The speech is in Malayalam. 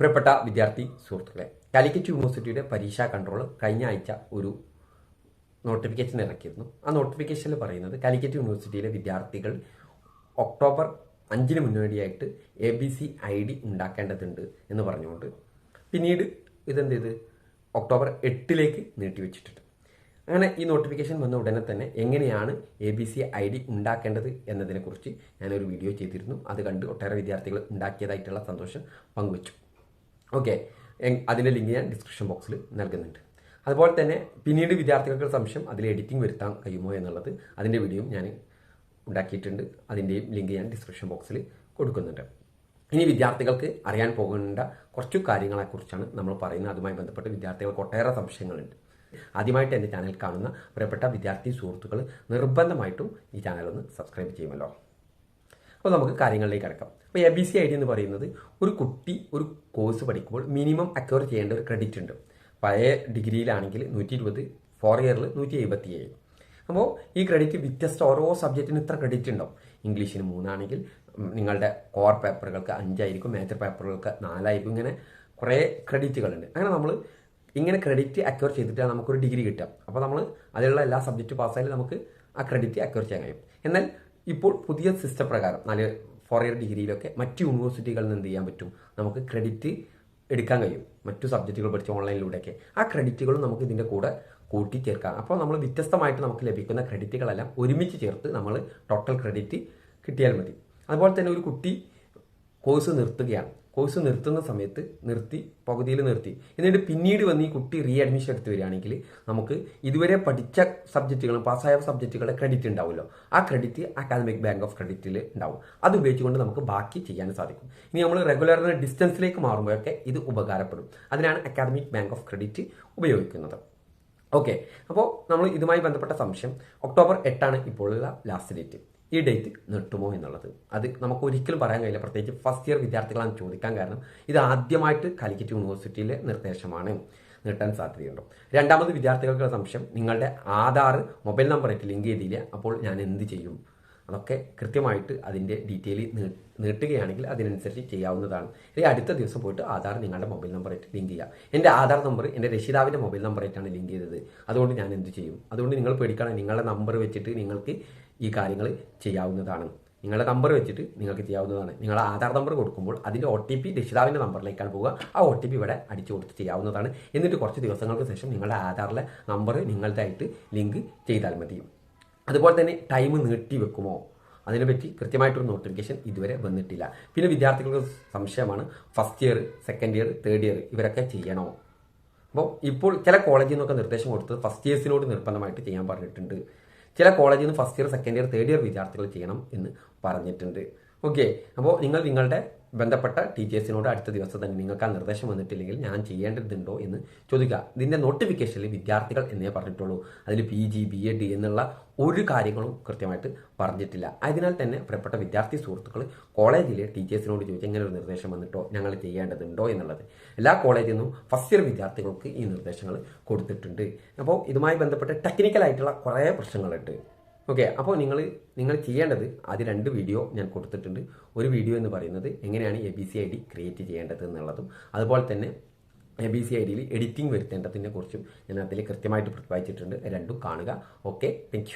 പ്രിയപ്പെട്ട വിദ്യാർത്ഥി സുഹൃത്തുക്കളെ കാലിക്കറ്റ് യൂണിവേഴ്സിറ്റിയുടെ പരീക്ഷാ കൺട്രോൾ കഴിഞ്ഞ ആഴ്ച ഒരു നോട്ടിഫിക്കേഷൻ ഇറക്കിയിരുന്നു. ആ നോട്ടിഫിക്കേഷനിൽ പറയുന്നത് കാലിക്കറ്റ് യൂണിവേഴ്സിറ്റിയിലെ വിദ്യാർത്ഥികൾ ഒക്ടോബർ അഞ്ചിന് മുന്നോടിയായിട്ട് A B C I D ഉണ്ടാക്കേണ്ടതുണ്ട് എന്ന് പറഞ്ഞുകൊണ്ട് പിന്നീട് ഇതെന്ത് ചെയ്ത് ഒക്ടോബർ എട്ടിലേക്ക് നീട്ടിവെച്ചിട്ടുണ്ട്. അങ്ങനെ ഈ നോട്ടിഫിക്കേഷൻ വന്ന ഉടനെ തന്നെ എങ്ങനെയാണ് A B C I D ഉണ്ടാക്കേണ്ടത് എന്നതിനെക്കുറിച്ച് ഞാനൊരു വീഡിയോ ചെയ്തിരുന്നു. അത് കണ്ട് ഒട്ടേറെ വിദ്യാർത്ഥികൾ ഉണ്ടാക്കിയതായിട്ടുള്ള സന്തോഷം പങ്കുവച്ചു. ഓക്കെ അതിന്റെ ലിങ്ക് ഞാൻ ഡിസ്ക്രിപ്ഷൻ ബോക്സിൽ നൽകുന്നുണ്ട്. അതുപോലെ തന്നെ പിന്നീട് വിദ്യാർത്ഥികൾക്ക് സംശയം അതിൽ എഡിറ്റിംഗ് വരുത്താൻ കഴിയുമോ എന്നുള്ളത് അതിന്റെ വീഡിയോ ഞാൻ ഉണ്ടാക്കിയിട്ടുണ്ട്. അതിന്റെയും ലിങ്ക് ഞാൻ ഡിസ്ക്രിപ്ഷൻ ബോക്സിൽ കൊടുക്കുന്നുണ്ട്. ഇനി വിദ്യാർത്ഥികൾക്ക് അറിയാൻ പോകേണ്ട കുറച്ച് കാര്യങ്ങളെക്കുറിച്ചാണ് നമ്മൾ പറയുന്നത്. അതുമായി ബന്ധപ്പെട്ട് വിദ്യാർത്ഥികൾക്ക് ഒട്ടേറെ സംശയങ്ങളുണ്ട്. ആദ്യമായിട്ട് എന്റെ ചാനൽ കാണുന്ന പ്രിയപ്പെട്ട വിദ്യാർത്ഥി സുഹൃത്തുക്കൾ നിർബന്ധമായിട്ടും ഈ ചാനൽ ഒന്ന് സബ്സ്ക്രൈബ് ചെയ്യുമല്ലോ. അപ്പോൾ നമുക്ക് കാര്യങ്ങളിലേക്ക് കിടക്കാം. അപ്പോൾ A B C I D എന്ന് പറയുന്നത് ഒരു കുട്ടി ഒരു കോഴ്സ് പഠിക്കുമ്പോൾ മിനിമം അക്വയർ ചെയ്യേണ്ട ഒരു ക്രെഡിറ്റ് ഉണ്ട്. പഴയ ഡിഗ്രിയിലാണെങ്കിൽ നൂറ്റി ഇരുപത് ഫോർ ഇയറിൽ നൂറ്റി എഴുപത്തി ഏഴ് അപ്പോൾ ഈ ക്രെഡിറ്റ് വ്യത്യസ്ത ഓരോ സബ്ജക്റ്റിന് ഇത്ര ക്രെഡിറ്റ് ഉണ്ടാവും. ഇംഗ്ലീഷിന് മൂന്നാണെങ്കിൽ നിങ്ങളുടെ കോർ പേപ്പറുകൾക്ക് അഞ്ചായിരിക്കും മേജർ പേപ്പറുകൾക്ക് നാലായിരിക്കും ഇങ്ങനെ കുറേ ക്രെഡിറ്റുകളുണ്ട് അങ്ങനെ നമ്മൾ ഇങ്ങനെ ക്രെഡിറ്റ് അക്വയർ ചെയ്തിട്ടാണ് നമുക്കൊരു ഡിഗ്രി കിട്ടുക. അപ്പോൾ നമ്മൾ അതിലുള്ള എല്ലാ സബ്ജക്റ്റ് പാസ്സായാലും നമുക്ക് ആ ക്രെഡിറ്റ് അക്വയർ ചെയ്യാൻ കഴിയും. എന്നാൽ ഇപ്പോൾ പുതിയ സിസ്റ്റം പ്രകാരം നാല് ഫോർ ഇയർ ഡിഗ്രിയിലൊക്കെ മറ്റ് യൂണിവേഴ്സിറ്റികളിൽ നിന്ന് എന്ത് ചെയ്യാൻ പറ്റും? നമുക്ക് ക്രെഡിറ്റ് എടുക്കാൻ കഴിയും. മറ്റു സബ്ജക്റ്റുകൾ പഠിച്ച ഓൺലൈനിലൂടെയൊക്കെ ആ ക്രെഡിറ്റുകളും നമുക്ക് ഇതിന്റെ കൂടെ കൂട്ടി ചേർക്കാം അപ്പോൾ നമ്മൾ വ്യത്യസ്തമായിട്ട് നമുക്ക് ലഭിക്കുന്ന ക്രെഡിറ്റുകളെല്ലാം ഒരുമിച്ച് ചേർത്ത് നമ്മൾ ടോട്ടൽ ക്രെഡിറ്റ് കിട്ടിയാൽ മതി. അതുപോലെ തന്നെ ഒരു കുട്ടി കോഴ്സ് നിർത്തുകയാണ്. കോഴ്സ് നിർത്തുന്ന സമയത്ത് നിർത്തി പകുതിയിൽ നിർത്തി. എന്നിട്ട് പിന്നീട് വന്ന് ഈ കുട്ടി റീ അഡ്മിഷൻ എടുത്ത് വരികയാണെങ്കിൽ നമുക്ക് ഇതുവരെ പഠിച്ച സബ്ജക്റ്റുകളും പാസ്സായ സബ്ജക്റ്റുകളുടെ ക്രെഡിറ്റ് ഉണ്ടാവുമല്ലോ. ആ ക്രെഡിറ്റ് അക്കാദമിക് ബാങ്ക് ഓഫ് ക്രെഡിറ്റിൽ ഉണ്ടാവും. അത് ഉപയോഗിച്ചുകൊണ്ട് നമുക്ക് ബാക്കി ചെയ്യാൻ സാധിക്കും. ഇനി നമ്മൾ റെഗുലർ ഡിസ്റ്റൻസിലേക്ക് മാറുമ്പോഴൊക്കെ ഇത് ഉപകാരപ്പെടും. അതിനാണ് അക്കാദമിക് ബാങ്ക് ഓഫ് ക്രെഡിറ്റ് ഉപയോഗിക്കുന്നത്. ഓക്കെ അപ്പോൾ നമ്മൾ ഇതുമായി ബന്ധപ്പെട്ട സംശയം. ഒക്ടോബർ എട്ടാണ് ഇപ്പോഴുള്ള ലാസ്റ്റ് ഡേറ്റ് ഈ ഡേറ്റ് നീട്ടുമോ എന്നുള്ളത്. അത് നമുക്ക് ഒരിക്കലും പറയാൻ കഴിയില്ല. പ്രത്യേകിച്ച് ഫസ്റ്റ് ഇയർ വിദ്യാർത്ഥികളാണ് ചോദിക്കാൻ കാരണം ഇത് ആദ്യമായിട്ട് കാലിക്കറ്റ് യൂണിവേഴ്സിറ്റിയിലെ നിർദ്ദേശമാണ്. നീട്ടാൻ സാധ്യതയുണ്ടോ? രണ്ടാമത് വിദ്യാർത്ഥികൾക്കുള്ള സംശയം. നിങ്ങളുടെ ആധാർ മൊബൈൽ നമ്പറായിട്ട് ലിങ്ക് ചെയ്തില്ല? അപ്പോൾ ഞാൻ എന്ത് ചെയ്യും? അതൊക്കെ കൃത്യമായിട്ട് അതിന്റെ ഡീറ്റെയിൽ നീട്ടുകയാണെങ്കിൽ അതിനനുസരിച്ച് ചെയ്യാവുന്നതാണ്. ഇനി അടുത്ത ദിവസം പോയിട്ട് ആധാർ നിങ്ങളുടെ മൊബൈൽ നമ്പറായിട്ട് ലിങ്ക് ചെയ്യുക എന്റെ ആധാർ നമ്പർ എന്റെ രക്ഷിതാവിന്റെ മൊബൈൽ നമ്പറായിട്ടാണ് ലിങ്ക് ചെയ്തത്. അതുകൊണ്ട് ഞാൻ എന്ത് ചെയ്യും? അതുകൊണ്ട് നിങ്ങൾ പേടിക്കണം നിങ്ങളുടെ നമ്പർ വെച്ചിട്ട് നിങ്ങൾക്ക് ഈ കാര്യങ്ങൾ ചെയ്യാവുന്നതാണ്. നിങ്ങളുടെ നമ്പർ വെച്ചിട്ട് നിങ്ങൾക്ക് ചെയ്യാവുന്നതാണ്. നിങ്ങൾ ആധാർ നമ്പർ കൊടുക്കുമ്പോൾ അതിന്റെ ഒ ടി പി രക്ഷിതാവിന്റെ നമ്പറിലേക്കാണ് പോവുക. ആ ഒ ടി പി ഇവിടെ അടിച്ചു കൊടുത്ത് ചെയ്യാവുന്നതാണ്. എന്നിട്ട് കുറച്ച് ദിവസങ്ങൾക്ക് ശേഷം നിങ്ങളുടെ ആധാറിലെ നമ്പർ നിങ്ങളുടെയായിട്ട് ലിങ്ക് ചെയ്താൽ മതി. അതുപോലെ തന്നെ ടൈം നീട്ടി വെക്കുമോ? അതിനെപ്പറ്റി കൃത്യമായിട്ടൊരു നോട്ടിഫിക്കേഷൻ ഇതുവരെ വന്നിട്ടില്ല. പിന്നെ വിദ്യാർത്ഥികൾക്ക് സംശയമാണ് first year second year third year ഇവരൊക്കെ ചെയ്യണോ? അപ്പോൾ ഇപ്പോൾ ചില കോളേജിൽ നിന്നൊക്കെ നിർദ്ദേശം കൊടുത്തത് ഫസ്റ്റ് ഇയേഴ്സിനോട് നിർബന്ധമായിട്ട് ചെയ്യാൻ പറഞ്ഞിട്ടുണ്ട്. ചില കോളേജിൽ നിന്ന് first year second year third year വിദ്യാർത്ഥികൾ ചെയ്യണം എന്ന് പറഞ്ഞിട്ടുണ്ട്. ഓക്കെ അപ്പോൾ നിങ്ങൾ നിങ്ങളുടെ ബന്ധപ്പെട്ട ടീച്ചേഴ്സിനോട് അടുത്ത ദിവസം തന്നെ നിങ്ങൾക്ക് ആ നിർദ്ദേശം വന്നിട്ടില്ലെങ്കിൽ ഞാൻ ചെയ്യേണ്ടതുണ്ടോ എന്ന് ചോദിക്കുക. ഇതിന്റെ നോട്ടിഫിക്കേഷനിൽ വിദ്യാർത്ഥികൾ എന്നേ പറഞ്ഞിട്ടുള്ളൂ. അതിൽ പി ജി ബി എഡ് എന്നുള്ള ഒരു കാര്യങ്ങളും കൃത്യമായിട്ട് പറഞ്ഞിട്ടില്ല. അതിനാൽ തന്നെ പ്രിയപ്പെട്ട വിദ്യാർത്ഥി സുഹൃത്തുക്കൾ കോളേജിലെ ടീച്ചേഴ്സിനോട് ചോദിച്ചാൽ ഇങ്ങനെ ഒരു നിർദ്ദേശം വന്നിട്ടോ ഞങ്ങൾ ചെയ്യേണ്ടതുണ്ടോ എന്നുള്ളത്. എല്ലാ കോളേജിൽ നിന്നും ഫസ്റ്റ് ഇയർ വിദ്യാർത്ഥികൾക്ക് ഈ നിർദ്ദേശങ്ങൾ കൊടുത്തിട്ടുണ്ട്. അപ്പോൾ ഇതുമായി ബന്ധപ്പെട്ട് ടെക്നിക്കലായിട്ടുള്ള കുറേ പ്രശ്നങ്ങളുണ്ട്. ഓക്കെ അപ്പോൾ നിങ്ങൾ നിങ്ങൾ ചെയ്യേണ്ടത് അത് രണ്ട് വീഡിയോ ഞാൻ കൊടുത്തിട്ടുണ്ട്. ഒരു വീഡിയോ എന്ന് പറയുന്നത് എങ്ങനെയാണ് A B C I D create ചെയ്യേണ്ടത് എന്നുള്ളതും അതുപോലെ തന്നെ എ ബി സി ഐ ഡിയിൽ എഡിറ്റിംഗ് വരുത്തേണ്ടതിനെ കുറിച്ചും ഞാൻ അതിൽ കൃത്യമായിട്ട് പ്രതിപാദിച്ചിട്ടുണ്ട്. രണ്ടും കാണുക. Okay thank